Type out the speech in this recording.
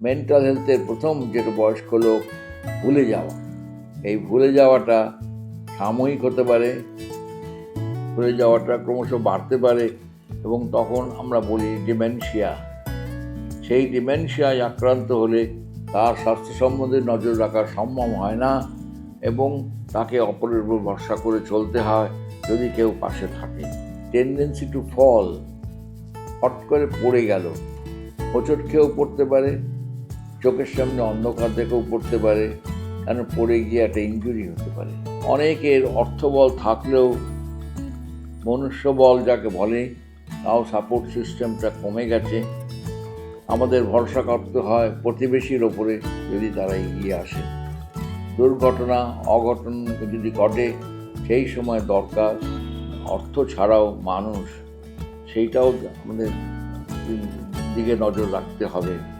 Mental হেলথের প্রথম যেটা বয়স্ক লোক ভুলে যাওয়া। এই ভুলে যাওয়াটা সাময়িক হতে পারে, ভুলে যাওয়াটা ক্রমশ বাড়তে পারে এবং তখন আমরা বলি ডিমেনশিয়া। সেই ডিমেনশিয়ায় আক্রান্ত হলে তার স্বাস্থ্য সম্বন্ধে নজর রাখা সম্ভব হয় না এবং তাকে অপরের উপর ভরসা করে চলতে হয় যদি কেউ পাশে থাকে। টেন্ডেন্সি টু ফল হট করে পড়ে গেল। হোঁচট খেয়েও পড়তে পারে চোখের সামনে অন্ধকার দেখেও পড়তে পারে কারণ পড়ে গিয়ে একটা ইঞ্জুরি হতে পারে। অনেকের অর্থবল থাকলেও মনুষ্যবল যাকে বলে, তাও সাপোর্ট সিস্টেমটা কমে গেছে। আমাদের ভরসা করতে হয় প্রতিবেশীর ওপরে যদি তারা এগিয়ে আসে। দুর্ঘটনা, অঘটন যদি ঘটে, সেই সময় দরকার অর্থ ছাড়াও মানুষ। সেইটাও আমাদের দিকে নজর রাখতে হবে।